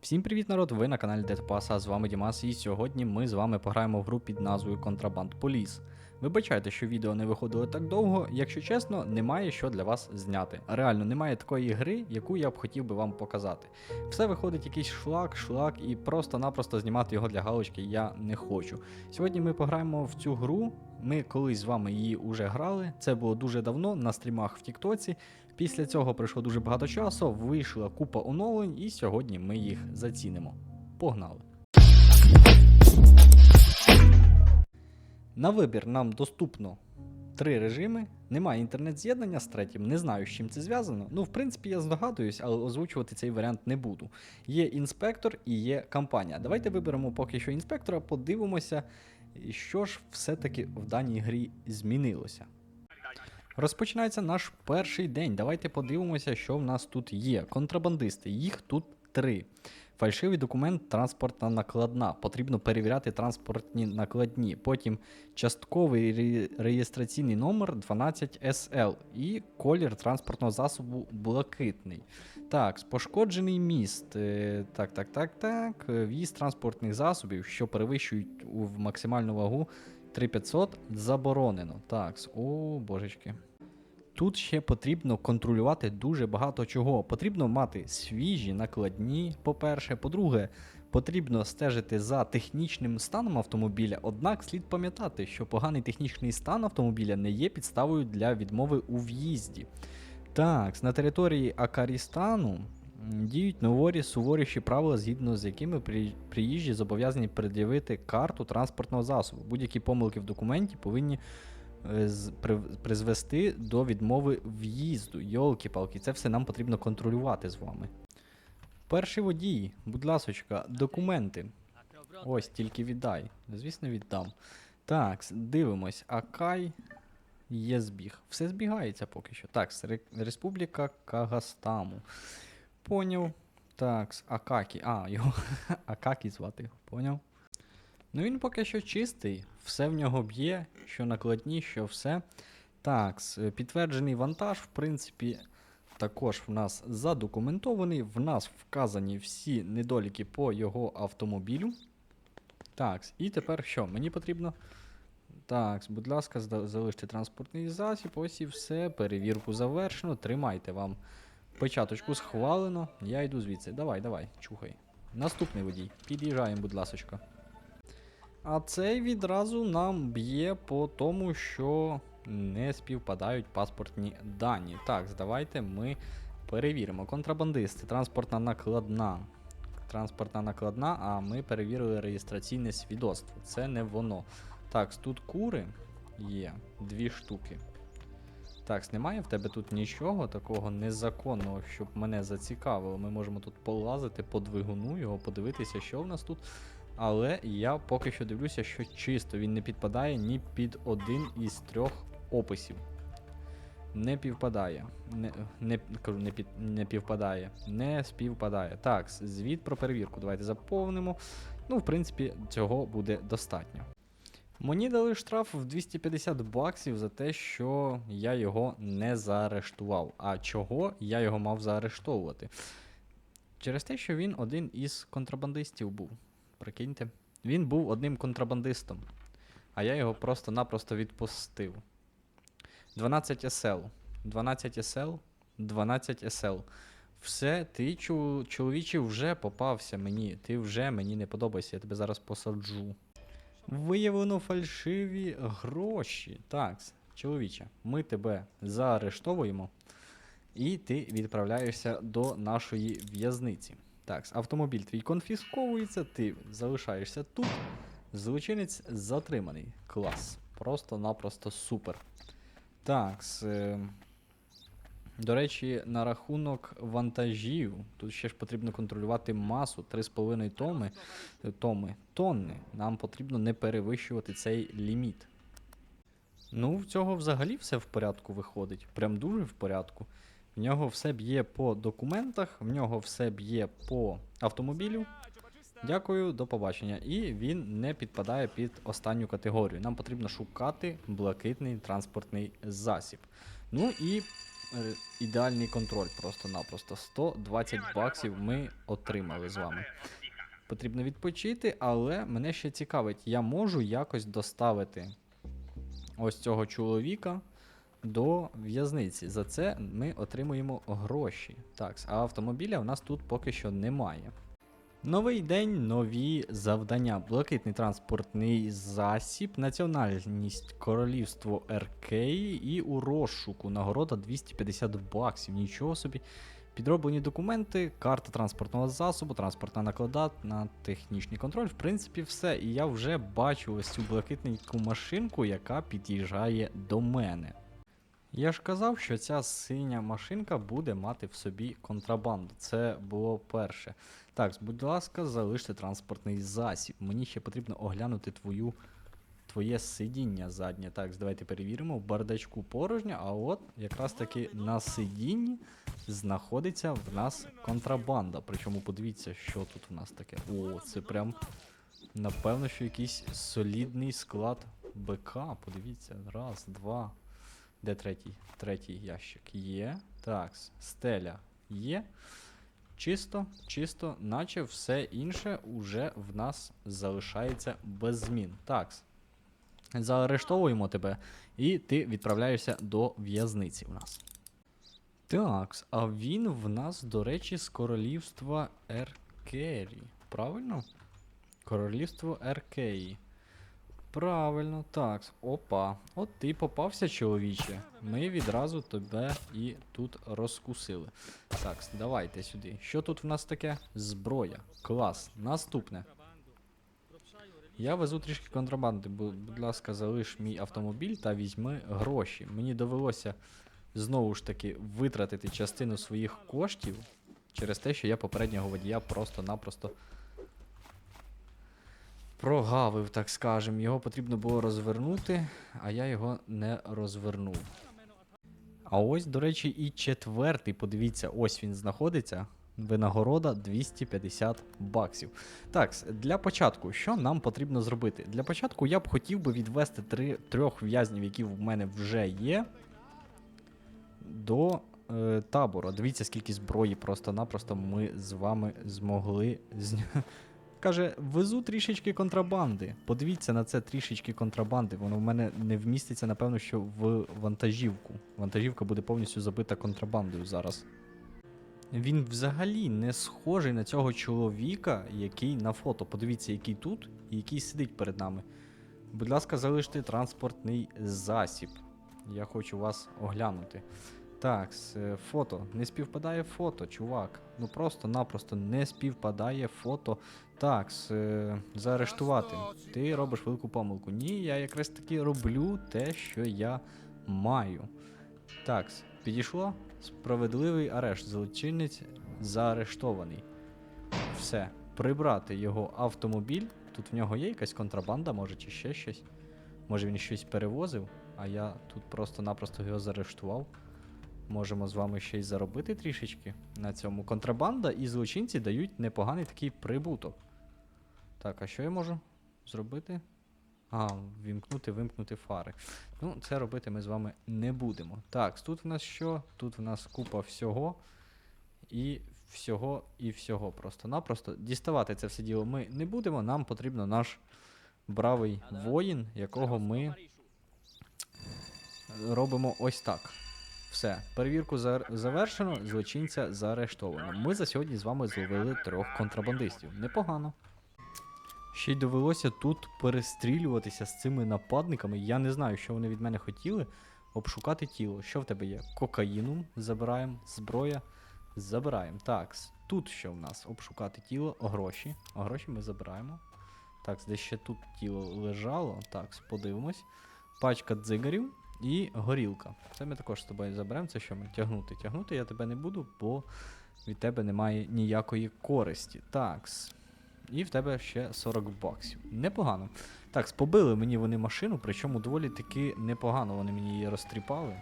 Всім привіт, народ! Ви на каналі Детпаса, з вами Дімас, і сьогодні ми з вами пограємо в гру під назвою Контрабанд Поліс. Вибачайте, що відео не виходило так довго, якщо чесно, немає що для вас зняти. Реально, немає такої гри, яку я б хотів би вам показати. Все виходить якийсь шлак, шлак, і просто-напросто знімати його для галочки я не хочу. Сьогодні ми пограємо в цю гру. Ми колись з вами її уже грали. Це було дуже давно на стрімах в Тіктоці. Після цього пройшло дуже багато часу, вийшла купа оновлень, і сьогодні ми їх зацінимо. Погнали! На вибір нам доступно три режими. Немає інтернет-з'єднання з третім, не знаю, з чим це зв'язано. Ну, в принципі, я здогадуюсь, але озвучувати цей варіант не буду. Є інспектор і є кампанія. Давайте виберемо поки що інспектора, подивимося, що ж все-таки в даній грі змінилося. Розпочинається наш перший день. Давайте подивимося, що в нас тут є. Контрабандисти, їх тут три. Фальшивий документ, транспортна накладна. Потрібно перевіряти транспортні накладні. Потім частковий ре- реєстраційний номер 12SL і колір транспортного засобу блакитний. Так, пошкоджений міст. Е, Так, так, так, так. В'їзд транспортних засобів, що перевищують в максимальну вагу 3500, заборонено. Так, о, божечки. Тут ще потрібно контролювати дуже багато чого. Потрібно мати свіжі накладні, по-перше. По-друге, потрібно стежити за технічним станом автомобіля. Однак слід пам'ятати, що поганий технічний стан автомобіля не є підставою для відмови у в'їзді. Так, на території Акарістану діють нові суворіші правила, згідно з якими при- приїжджі зобов'язані пред'явити карту транспортного засобу. Будь-які помилки в документі повинні призвести до відмови в'їзду. Йолки-палки, це все нам потрібно контролювати з вами. Перший водій, будь ласочка, документи. Ось, тільки віддай. Звісно, віддам. Так, дивимось. Акай є збіг. Все збігається поки що. Так, Республіка Кагастаму. Поняв. Так, Акакі. А, його Акакі звати. Поняв. Ну він поки що чистий, все в нього б'є, що накладні, що все. Так, підтверджений вантаж, в принципі, також в нас задокументований. В нас вказані всі недоліки по його автомобілю. Так, і тепер що? Мені потрібно. Так, будь ласка, залиште транспортний засіб. Ось і все. Перевірку завершено. Тримайте вам печаточку схвалено. Я йду звідси. Давай, давай, чухай. Наступний водій. Під'їжджаємо, будь ласочка. А цей відразу нам б'є по тому, що не співпадають паспортні дані. Так, давайте ми перевіримо. Контрабандисти, транспортна накладна. Транспортна накладна, а ми перевірили реєстраційне свідоцтво. Це не воно. Так, тут кури є дві штуки. Так, немає в тебе тут нічого такого незаконного, щоб мене зацікавило. Ми можемо тут полазити по двигуну, його подивитися, що в нас тут. Але я поки що дивлюся, що чисто він не підпадає ні під один із трьох описів. Не півпадає. Не, не, не, під, не півпадає. Не співпадає. Так, звіт про перевірку. Давайте заповнимо. Ну, в принципі, цього буде достатньо. Мені дали штраф в 250 баксів за те, що я його не заарештував. А чого я його мав заарештовувати? Через те, що він один із контрабандистів був. Прикиньте. Він був одним контрабандистом, а я його просто-напросто відпустив. 12 SL. 12 SL, 12 SL. Все, ти, чу, чоловіче, вже попався мені. Ти вже мені не подобаєшся, я тебе зараз посаджу. Виявлено фальшиві гроші. Так, чоловіче, ми тебе заарештовуємо, і ти відправляєшся до нашої в'язниці. Так, автомобіль твій конфісковується, ти залишаєшся тут. Злочинець затриманий. Клас. Просто-напросто супер. Так, е, до речі, на рахунок вантажів. Тут ще ж потрібно контролювати масу 3,5 томи, томи, тонни. Нам потрібно не перевищувати цей ліміт. Ну, в цього взагалі все в порядку виходить. Прям дуже в порядку. В нього все б'є по документах, в нього все б'є по автомобілю. Дякую, до побачення. І він не підпадає під останню категорію. Нам потрібно шукати блакитний транспортний засіб. Ну і Е, Ідеальний контроль просто-напросто. 120 баксів ми отримали з вами. Потрібно відпочити, але мене ще цікавить, я можу якось доставити ось цього чоловіка до в'язниці. За це ми отримуємо гроші. Так, а автомобіля в нас тут поки що немає. Новий день, нові завдання. Блакитний транспортний засіб, національність королівство РК і у розшуку нагорода 250 баксів. Нічого собі. Підроблені документи, карта транспортного засобу, транспортна наклада на технічний контроль. В принципі, все. І я вже бачу ось цю блакитненьку машинку, яка під'їжджає до мене. Я ж казав, що ця синя машинка буде мати в собі контрабанду. Це було перше. Так, будь ласка, залиште транспортний засіб. Мені ще потрібно оглянути твою, твоє сидіння заднє. Так, давайте перевіримо. В бардачку порожньо, а от якраз таки на сидінні знаходиться в нас контрабанда. Причому подивіться, що тут у нас таке. О, це прям, напевно, що якийсь солідний склад БК. Подивіться, раз, два. Де третій? Третій ящик є. Так, стеля є. Чисто, чисто, наче все інше уже в нас залишається без змін. Так. Заарештовуємо тебе, і ти відправляєшся до в'язниці в нас. Так, а він в нас, до речі, з королівства Еркері. Правильно? Королівство Еркеї. Правильно, так. Опа. От ти попався, чоловіче. Ми відразу тебе і тут розкусили. Так, давайте сюди. Що тут в нас таке? Зброя. Клас. Наступне. Я везу трішки контрабанди. Бу- Будь ласка, залиш мій автомобіль та візьми гроші. Мені довелося знову ж таки витратити частину своїх коштів через те, що я попереднього водія просто-напросто прогавив, так скажем. Його потрібно було розвернути, а я його не розвернув. А ось, до речі, і четвертий, подивіться, ось він знаходиться. Винагорода 250 баксів. Так, для початку, що нам потрібно зробити? Для початку я б хотів би відвести три, трьох в'язнів, які в мене вже є, до е, табору. Дивіться, скільки зброї просто-напросто ми з вами змогли зня... Каже, везу трішечки контрабанди. Подивіться на це трішечки контрабанди. Воно в мене не вміститься, напевно, що в вантажівку. Вантажівка буде повністю забита контрабандою зараз. Він взагалі не схожий на цього чоловіка, який на фото. Подивіться, який тут і який сидить перед нами. Будь ласка, залиште транспортний засіб. Я хочу вас оглянути. Так, е, фото. Не співпадає фото, чувак. Ну просто-напросто не співпадає фото. Так, е, заарештувати. Ти робиш велику помилку. Ні, я якраз таки роблю те, що я маю. Так, підійшло. Справедливий арешт. Злочинець заарештований. Все. Прибрати його автомобіль. Тут в нього є якась контрабанда, може, чи ще щось. Може він щось перевозив, а я тут просто-напросто його заарештував. Можемо з вами ще й заробити трішечки на цьому. Контрабанда і злочинці дають непоганий такий прибуток. Так, а що я можу зробити? А, вімкнути, вимкнути фари. Ну, це робити ми з вами не будемо. Так, тут в нас що? Тут в нас купа всього. І всього, і всього. Просто-напросто. Діставати це все діло ми не будемо. Нам потрібно наш бравий воїн, якого ми робимо ось так. Все, перевірку завершено, злочинця заарештовано. Ми за сьогодні з вами зловили трьох контрабандистів. Непогано. Ще й довелося тут перестрілюватися з цими нападниками. Я не знаю, що вони від мене хотіли. Обшукати тіло. Що в тебе є? Кокаїну забираємо, зброя. Забираємо. Так, тут що в нас? Обшукати тіло, гроші. Гроші ми забираємо. Так, десь ще тут тіло лежало. Так, подивимось. Пачка дзигарів і горілка. Це ми також з тобою заберемо. Це що ми тягнути? Тягнути я тебе не буду, бо від тебе немає ніякої користі. Такс. І в тебе ще 40 баксів. Непогано. Так, побили мені вони машину, причому доволі таки непогано вони мені її розтріпали.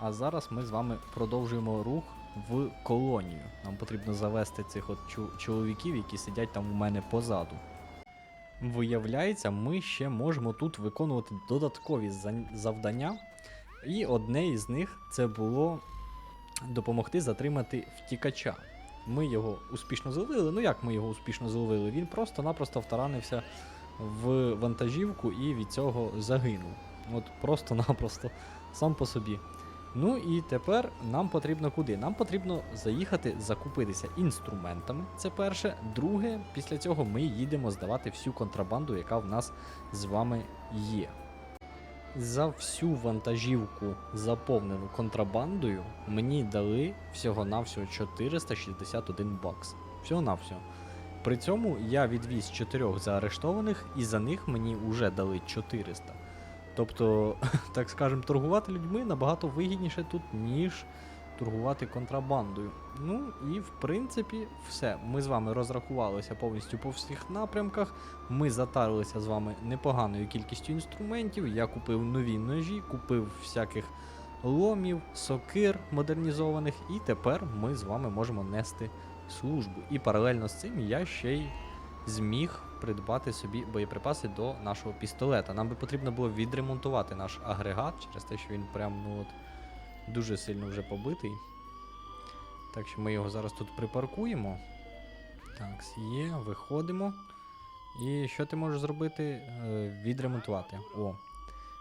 А зараз ми з вами продовжуємо рух в колонію. Нам потрібно завести цих от чоловіків, які сидять там у мене позаду. Виявляється, ми ще можемо тут виконувати додаткові завдання. І одне із них це було допомогти затримати втікача. Ми його успішно зловили. Ну як ми його успішно зловили? Він просто-напросто втаранився в вантажівку і від цього загинув. От просто-напросто сам по собі. Ну і тепер нам потрібно куди? Нам потрібно заїхати закупитися інструментами. Це перше. Друге, після цього ми їдемо здавати всю контрабанду, яка в нас з вами є. За всю вантажівку, заповнену контрабандою, мені дали всього-навсього 461 бакс. Всього-навсього. При цьому я відвіз чотирьох заарештованих, і за них мені вже дали 400. Тобто, так скажем, торгувати людьми набагато вигідніше тут, ніж торгувати контрабандою. Ну і в принципі все. Ми з вами розрахувалися повністю по всіх напрямках. Ми затарилися з вами непоганою кількістю інструментів. Я купив нові ножі, купив всяких ломів, сокир модернізованих, і тепер ми з вами можемо нести службу. І паралельно з цим я ще й зміг придбати собі боєприпаси до нашого пістолета. Нам би потрібно було відремонтувати наш агрегат через те, що він прям ну от дуже сильно вже побитий. Так що ми його зараз тут припаркуємо. Так, є, виходимо. І що ти можеш зробити? Е, відремонтувати. О,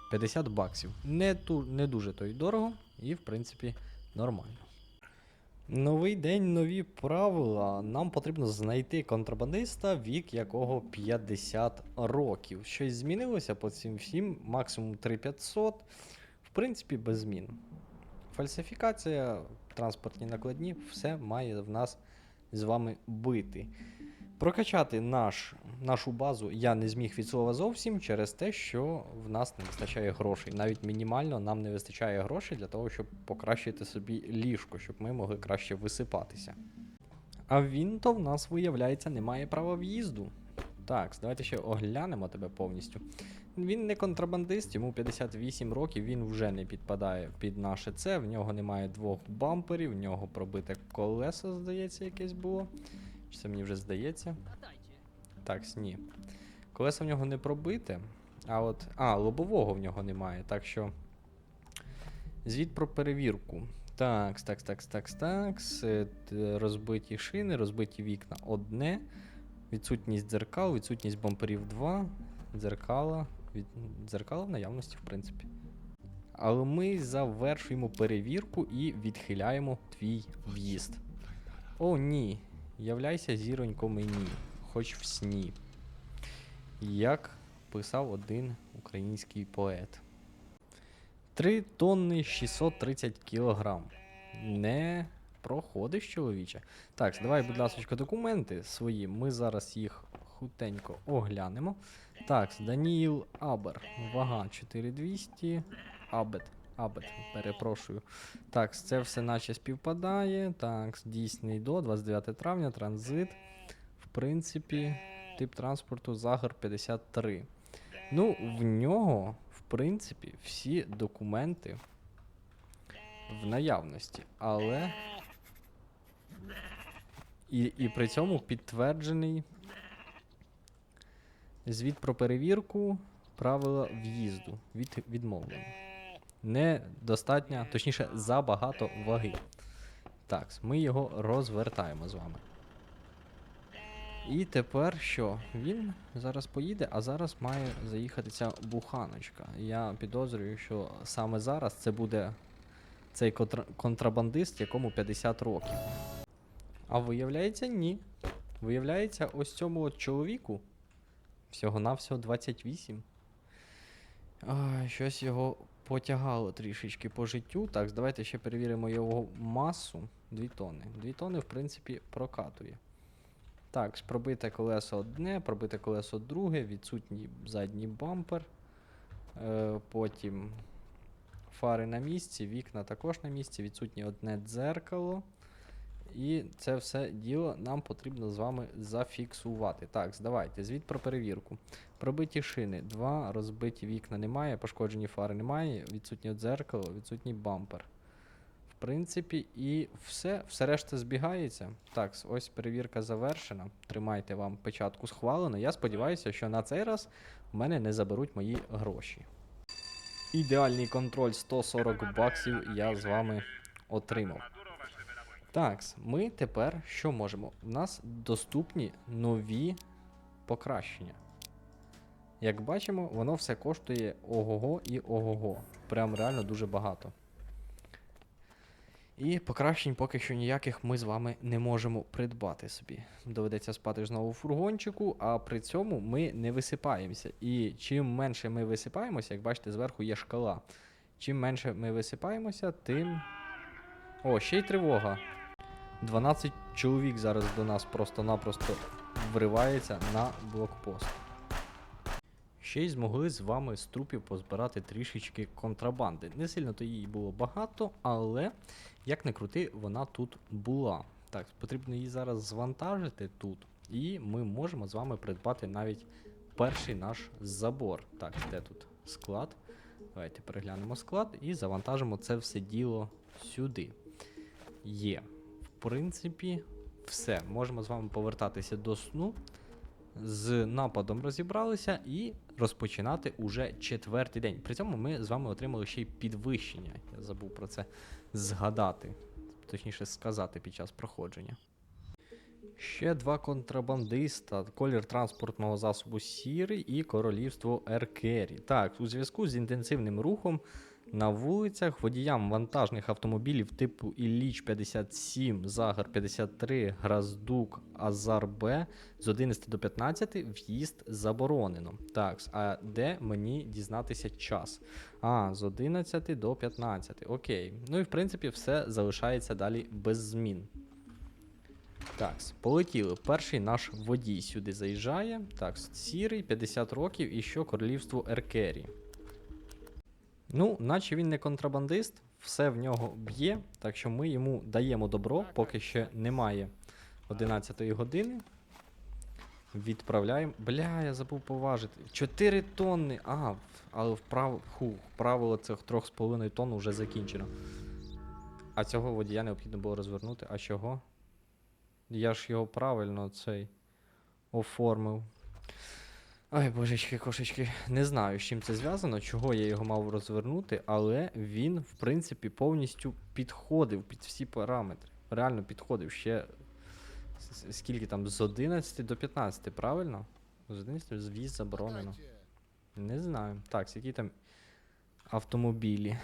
50 баксів. Не, ту, не дуже то й дорого, і в принципі нормально. Новий день, нові правила. Нам потрібно знайти контрабандиста, вік якого 50 років. Щось змінилося по цим всім, максимум 3500. В принципі, без змін. Фальсифікація, транспортні накладні, все має в нас з вами бити. Прокачати наш, нашу базу я не зміг від слова зовсім через те, що в нас не вистачає грошей. Навіть мінімально нам не вистачає грошей для того, щоб покращити собі ліжко, щоб ми могли краще висипатися. А він то в нас, виявляється, не має права в'їзду. Так, давайте ще оглянемо тебе повністю. Він не контрабандист, йому 58 років, він вже не підпадає під наше це. В нього немає двох бамперів, в нього пробите колесо, здається, якесь було. Чи це мені вже здається? Так, ні. Колесо в нього не пробите. А от. А, лобового в нього немає. Так що. Звіт про перевірку. Так, так, так, так, так. Розбиті шини, розбиті вікна одне. Відсутність дзеркал, відсутність бамперів 2. Дзеркала. Від... Дзеркала в наявності, в принципі. Але ми завершуємо перевірку і відхиляємо твій в'їзд. О, ні. Являйся зіронько мені, хоч в сні. Як писав один український поет. 3 тонни 630 кілограм. Не проходиш, чоловіче. Так, давай, будь ласка, документи свої. Ми зараз їх хутенько оглянемо. Так, Даніїл Абер. Вага 4200. Абет. Абет, перепрошую. Так, це все наче співпадає. Так, дійсний до 29 травня, транзит. В принципі, тип транспорту Загор 53. Ну, в нього, в принципі, всі документи в наявності, але. І, і при цьому підтверджений звіт про перевірку правила в'їзду від, відмовлено недостатньо, точніше, забагато ваги. Так, ми його розвертаємо з вами. І тепер що? Він зараз поїде, а зараз має заїхати ця буханочка. Я підозрюю, що саме зараз це буде цей контра- контрабандист, якому 50 років. А виявляється, ні. Виявляється, ось цьому от чоловіку всього-навсього 28. Ай, щось його потягало трішечки по життю. Так, давайте ще перевіримо його масу. 2 тони. 2 тони, в принципі, прокатує. Так, пробите колесо одне, пробите колесо друге, відсутній задній бампер. Е, потім фари на місці, вікна також на місці, відсутнє одне дзеркало. І це все діло нам потрібно з вами зафіксувати. Так, давайте, звіт про перевірку. Пробиті шини, два, розбиті вікна немає, пошкоджені фари немає, відсутнє дзеркало, відсутній бампер. В принципі, і все, все решта збігається. Так, ось перевірка завершена. Тримайте вам печатку схвалено. Я сподіваюся, що на цей раз в мене не заберуть мої гроші. Ідеальний контроль 140 баксів я з вами отримав. Так, ми тепер що можемо? У нас доступні нові покращення. Як бачимо, воно все коштує ого-го і ого-го. Прям реально дуже багато. І покращень поки що ніяких ми з вами не можемо придбати собі. Доведеться спати знову в фургончику, а при цьому ми не висипаємося. І чим менше ми висипаємося, як бачите, зверху є шкала. Чим менше ми висипаємося, тим. О, ще й тривога. 12 чоловік зараз до нас просто-напросто вривається на блокпост. Ще й змогли з вами з трупів позбирати трішечки контрабанди. Не сильно то її було багато, але як не крути, вона тут була. Так, потрібно її зараз звантажити тут, і ми можемо з вами придбати навіть перший наш забор. Так, де тут склад? Давайте переглянемо склад і завантажимо це все діло сюди. Є. Принципі, все. Можемо з вами повертатися до сну. З нападом розібралися і розпочинати уже четвертий день. При цьому ми з вами отримали ще й підвищення. Я забув про це згадати, точніше сказати під час проходження. Ще два контрабандиста, колір транспортного засобу сірий і королівство Еркері. Так, у зв'язку з інтенсивним рухом на вулицях водіям вантажних автомобілів типу Ілліч 57, Загар 53, Граздук, Азар Б з 11 до 15 в'їзд заборонено. Так, а де мені дізнатися час? А, з 11 до 15. Окей. Ну і в принципі все залишається далі без змін. Так, полетіли. Перший наш водій сюди заїжджає. Так, сірий, 50 років і що королівство Еркері. Ну, наче він не контрабандист, все в нього б'є, так що ми йому даємо добро, поки ще немає 11 години. Відправляємо. Бля, я забув поважити. 4 тонни. А, але вправ... Ху, правило цих 3,5 тонн вже закінчено. А цього водія необхідно було розвернути. А чого? Я ж його правильно цей оформив. Ой, божечки, кошечки, не знаю, з чим це зв'язано, чого я його мав розвернути, але він, в принципі, повністю підходив під всі параметри. Реально підходив ще скільки там, з 11 до 15, правильно? З 11 з заборонено. Не знаю. Так, які там автомобілі.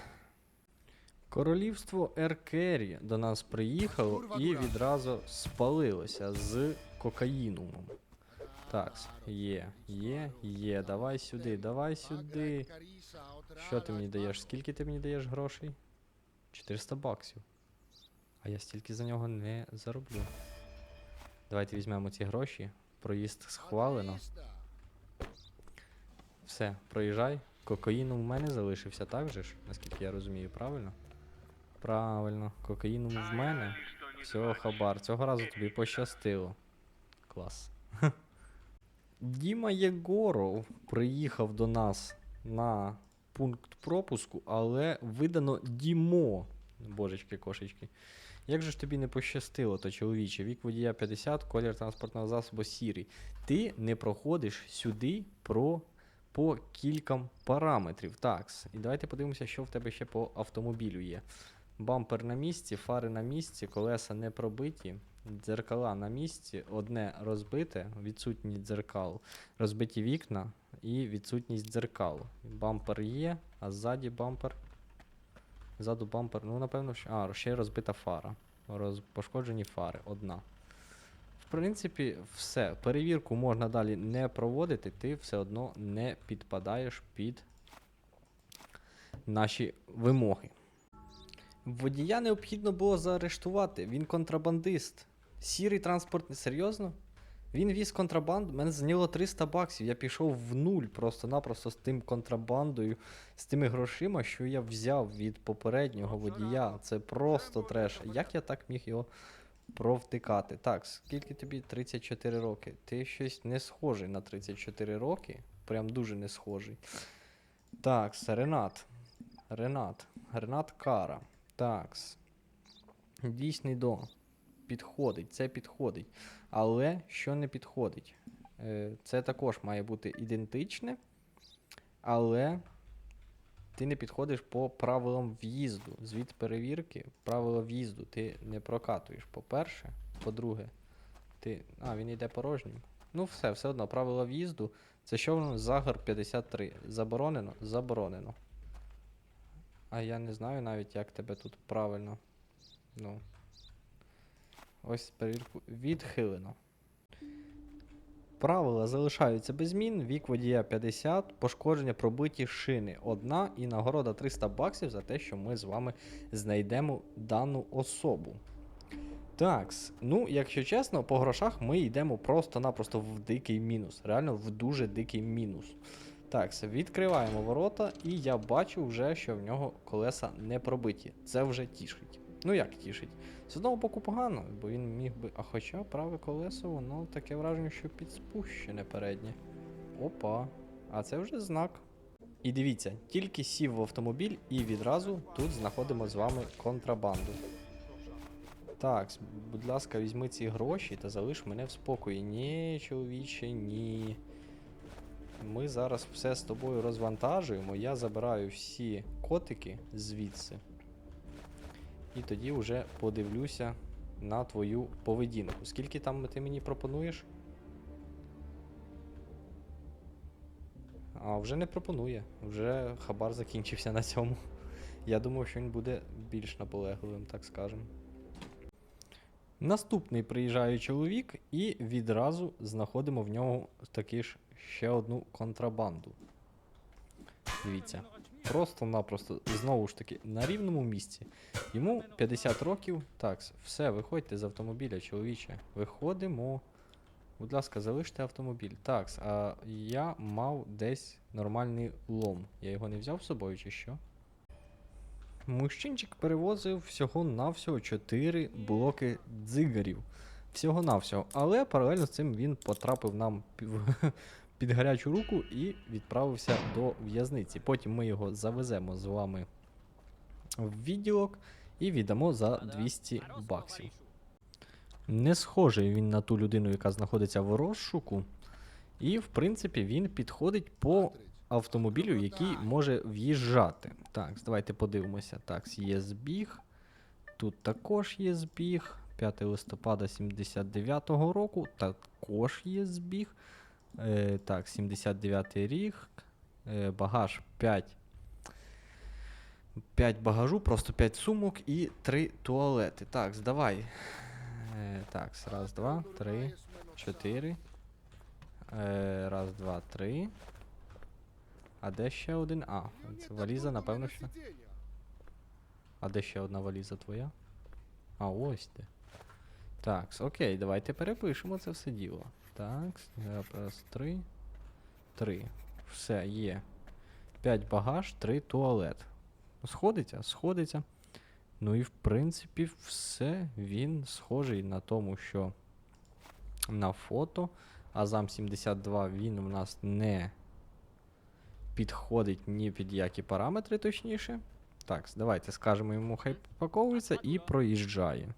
Королівство Еркері до нас приїхало і відразу спалилося з кокаїнумом. Так, є, є, є. Давай сюди, давай сюди. Що ти мені даєш? Скільки ти мені даєш грошей? 400 баксів. А я стільки за нього не зароблю. Давайте візьмемо ці гроші. Проїзд схвалено. Все, проїжджай. Кокаїну в мене залишився, так же ж? Наскільки я розумію, правильно? Правильно, кокаїну в мене. Все, хабар. Цього разу тобі пощастило. Клас. Діма Єгоров приїхав до нас на пункт пропуску, але видано Дімо. Божечки, кошечки. Як же ж тобі не пощастило, то чоловіче? Вік водія 50, колір транспортного засобу сірий. Ти не проходиш сюди про по кільком параметрів. Так, і давайте подивимося, що в тебе ще по автомобілю є. Бампер на місці, фари на місці, колеса не пробиті, дзеркала на місці, одне розбите, відсутність дзеркал, розбиті вікна і відсутність дзеркал. Бампер є, а ззаді бампер. Ззаду бампер, ну напевно, що. А, ще розбита фара. Роз... Пошкоджені фари, одна. В принципі, все. Перевірку можна далі не проводити, ти все одно не підпадаєш під наші вимоги. Водія необхідно було заарештувати. Він контрабандист. Сірий транспорт, серйозно? Він віз контрабанду, мене зняло 300 баксів. Я пішов в нуль просто-напросто з тим контрабандою, з тими грошима, що я взяв від попереднього водія. Це просто треш. Як я так міг його провтикати? Так, скільки тобі 34 роки? Ти щось не схожий на 34 роки. Прям дуже не схожий. Так, Ренат. Ренат. Ренат Кара. Такс. Дійсний до. Підходить, це підходить. Але що не підходить? Е, Це також має бути ідентичне. Але ти не підходиш по правилам в'їзду. Звіт перевірки, правила в'їзду ти не прокатуєш. По-перше, по-друге, ти. А, він йде порожнім. Ну, все, все одно, правила в'їзду. Це що воно? Загор 53. Заборонено? Заборонено. А я не знаю навіть, як тебе тут правильно. Ну. Ось перевірку відхилено. Правила залишаються без змін. Вік водія 50, пошкодження пробиті шини. Одна і нагорода 300 баксів за те, що ми з вами знайдемо дану особу. Такс, ну, якщо чесно, по грошах ми йдемо просто-напросто в дикий мінус. Реально в дуже дикий мінус. Так, відкриваємо ворота, і я бачу вже, що в нього колеса не пробиті. Це вже тішить. Ну як тішить? З одного боку погано, бо він міг би. А хоча праве колесо, воно таке враження, що підспущене переднє. Опа. А це вже знак. І дивіться, тільки сів в автомобіль і відразу тут знаходимо з вами контрабанду. Так, будь ласка, візьми ці гроші та залиш мене в спокої. Ні, чоловіче, ні. Ми зараз все з тобою розвантажуємо. Я забираю всі котики звідси. І тоді вже подивлюся на твою поведінку. Скільки там ти мені пропонуєш? А вже не пропонує. Вже хабар закінчився на цьому. Я думав, що він буде більш наполегливим, так скажемо. Наступний приїжджає чоловік, і відразу знаходимо в нього таки ж ще одну контрабанду. Дивіться. Просто-напросто, знову ж таки, на рівному місці. Йому 50 років. Так, все, виходьте з автомобіля, чоловіче. Виходимо. Будь ласка, залиште автомобіль. Так, а я мав десь нормальний лом. Я його не взяв з собою чи що? Мужчинчик перевозив всього-навсього 4 блоки дзигарів. Всього-навсього. Але паралельно з цим він потрапив нам під гарячу руку і відправився до в'язниці. Потім ми його завеземо з вами в відділок і віддамо за 200 баксів. Не схожий він на ту людину, яка знаходиться в розшуку. І, в принципі, він підходить по автомобілю, який може в'їжджати. Так, давайте подивимося. Так, є збіг. Тут також є збіг. 5 листопада 79-го року також є збіг. Е, так, 79 рік. Е, багаж 5. 5 багажу, просто 5 сумок і 3 туалети. Так, давай. Е, так, раз, два, три, чотири. Е, раз, два, три. А де ще один? А, це валіза, напевно, що. А де ще одна валіза твоя? А, ось де. Так, окей, давайте перепишемо це все діло. Так, раз, три. Три. Все, є. 5 багаж, 3 туалет. Сходиться? Сходиться. Ну і в принципі все. Він схожий на тому, що на фото. Азам 72 він у нас не підходить ні під які параметри, точніше. Так, давайте скажемо йому, хай паковується і проїжджає.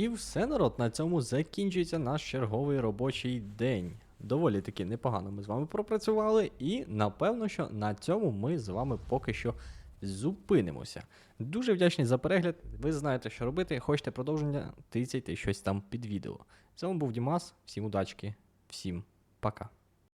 І все, народ, на цьому закінчується наш черговий робочий день. Доволі таки непогано ми з вами пропрацювали, і напевно, що на цьому ми з вами поки що зупинимося. Дуже вдячний за перегляд. Ви знаєте, що робити. Хочете продовження, тицяйте щось там під відео. З вами був Дімас. Всім удачки, всім пока.